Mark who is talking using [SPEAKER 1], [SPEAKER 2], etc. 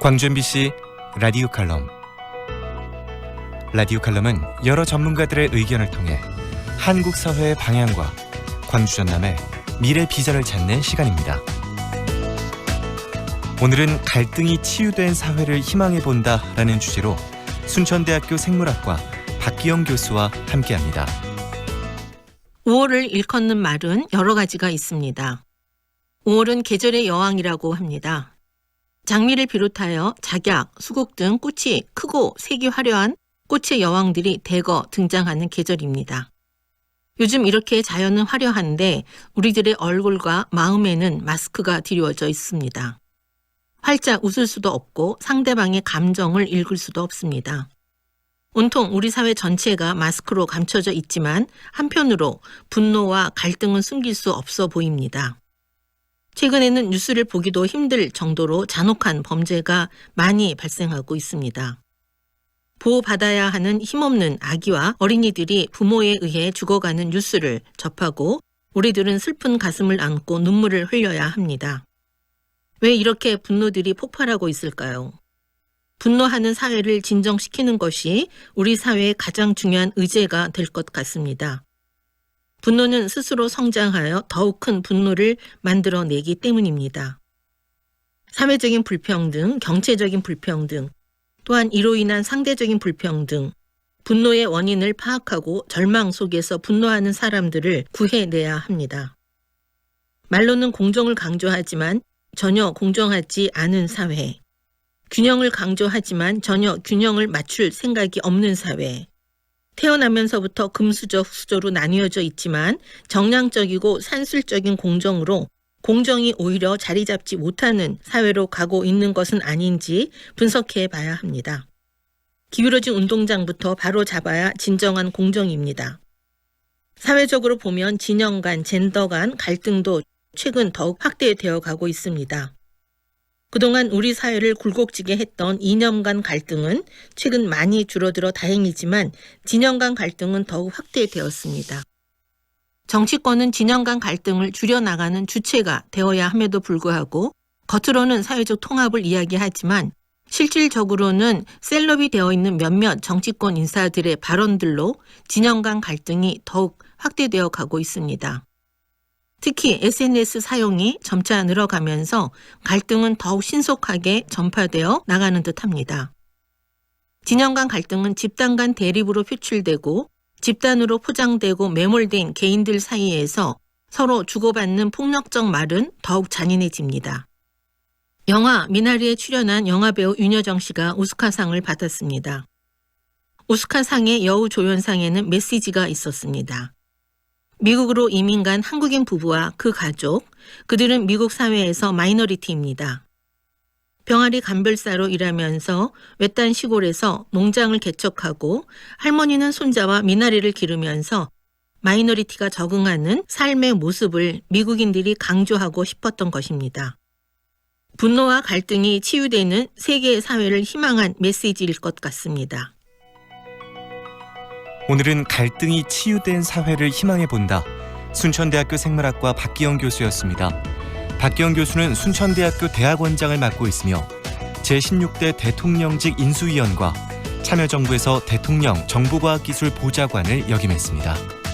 [SPEAKER 1] 광주 MBC 라디오 칼럼 라디오 칼럼은 여러 전문가들의 의견을 통해 한국 사회의 방향과 광주 전남의 미래 비전을 찾는 시간입니다. 오늘은 갈등이 치유된 사회를 희망해 본다라는 주제로 순천대학교 생물학과 박기영 교수와 함께합니다.
[SPEAKER 2] 5월을 일컫는 말은 여러 가지가 있습니다. 5월은 계절의 여왕이라고 합니다. 장미를 비롯하여 작약, 수국 등 꽃이 크고 색이 화려한 꽃의 여왕들이 대거 등장하는 계절입니다. 요즘 이렇게 자연은 화려한데 우리들의 얼굴과 마음에는 마스크가 드리워져 있습니다. 활짝 웃을 수도 없고 상대방의 감정을 읽을 수도 없습니다. 온통 우리 사회 전체가 마스크로 감춰져 있지만 한편으로 분노와 갈등은 숨길 수 없어 보입니다. 최근에는 뉴스를 보기도 힘들 정도로 잔혹한 범죄가 많이 발생하고 있습니다. 보호받아야 하는 힘없는 아기와 어린이들이 부모에 의해 죽어가는 뉴스를 접하고 우리들은 슬픈 가슴을 안고 눈물을 흘려야 합니다. 왜 이렇게 분노들이 폭발하고 있을까요? 분노하는 사회를 진정시키는 것이 우리 사회의 가장 중요한 의제가 될 것 같습니다. 분노는 스스로 성장하여 더욱 큰 분노를 만들어내기 때문입니다. 사회적인 불평등, 경제적인 불평등, 또한 이로 인한 상대적인 불평등, 분노의 원인을 파악하고 절망 속에서 분노하는 사람들을 구해내야 합니다. 말로는 공정을 강조하지만 전혀 공정하지 않은 사회, 균형을 강조하지만 전혀 균형을 맞출 생각이 없는 사회, 태어나면서부터 금수저, 흑수저로 나뉘어져 있지만 정량적이고 산술적인 공정으로 공정이 오히려 자리 잡지 못하는 사회로 가고 있는 것은 아닌지 분석해 봐야 합니다. 기울어진 운동장부터 바로 잡아야 진정한 공정입니다. 사회적으로 보면 진영 간, 젠더 간 갈등도 최근 더욱 확대되어 가고 있습니다. 그동안 우리 사회를 굴곡지게 했던 이념 간 갈등은 최근 많이 줄어들어 다행이지만 진영 간 갈등은 더욱 확대되었습니다. 정치권은 진영 간 갈등을 줄여나가는 주체가 되어야 함에도 불구하고 겉으로는 사회적 통합을 이야기하지만 실질적으로는 셀럽이 되어 있는 몇몇 정치권 인사들의 발언들로 진영 간 갈등이 더욱 확대되어 가고 있습니다. 특히 SNS 사용이 점차 늘어가면서 갈등은 더욱 신속하게 전파되어 나가는 듯 합니다. 진영 간 갈등은 집단 간 대립으로 표출되고 집단으로 포장되고 매몰된 개인들 사이에서 서로 주고받는 폭력적 말은 더욱 잔인해집니다. 영화 미나리에 출연한 영화배우 윤여정 씨가 오스카상을 받았습니다. 오스카상의 여우 조연상에는 메시지가 있었습니다. 미국으로 이민 간 한국인 부부와 그 가족, 그들은 미국 사회에서 마이너리티입니다. 병아리 감별사로 일하면서 외딴 시골에서 농장을 개척하고 할머니는 손자와 미나리를 기르면서 마이너리티가 적응하는 삶의 모습을 미국인들이 강조하고 싶었던 것입니다. 분노와 갈등이 치유되는 세계의 사회를 희망한 메시지일 것 같습니다.
[SPEAKER 1] 오늘은 갈등이 치유된 사회를 희망해 본다. 순천대학교 생물학과 박기영 교수였습니다. 박기영 교수는 순천대학교 대학원장을 맡고 있으며 제16대 대통령직 인수위원과 참여정부에서 대통령 정보과학기술 보좌관을 역임했습니다.